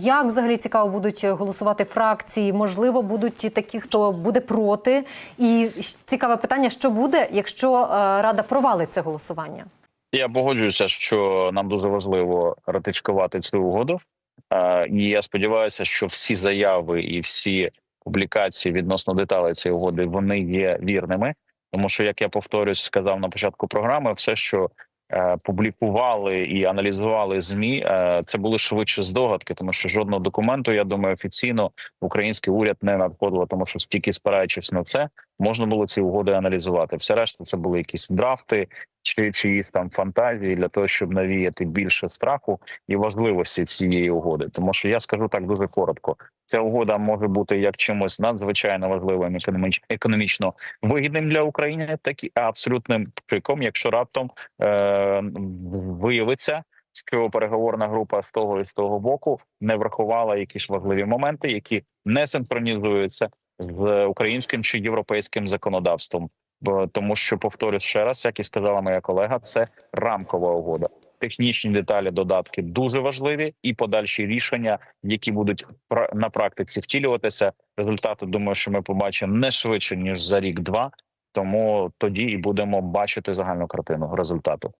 Як взагалі цікаво будуть голосувати фракції? Можливо, будуть і такі, хто буде проти. І цікаве питання: що буде, якщо е, рада провалить це голосування? Я погоджуюся, що нам дуже важливо ратифікувати цю угоду. Е, І я сподіваюся, що всі заяви і всі публікації відносно деталей цієї угоди вони є вірними. Тому що, як я повторюсь, сказав на початку програми, все, що публікували і аналізували змі, е, це були швидше здогадки, тому що жодного документу, я думаю, офіційно український уряд не надходило, тому що тільки спираючись на це, можна було ці угоди аналізувати. Все решта це були якісь драфти чи чиїсь там фантазії для того, щоб навіяти більше страху і важливості цієї угоди. Тому що я скажу так дуже коротко: ця угода може бути як чимось надзвичайно важливим економіч- економічно вигідним для України, так і абсолютним пшиком, якщо раптом е- виявиться. Що переговорна група з того і з того боку не врахувала якісь важливі моменти, які не синхронізуються з українським чи європейським законодавством. Бо тому, що повторюсь ще раз, як і сказала моя колега, це рамкова угода. Технічні деталі, додатки дуже важливі, і подальші рішення, які будуть на практиці втілюватися. Результати думаю, що ми побачимо не швидше ніж за рік-два. Тому тоді і будемо бачити загальну картину результату.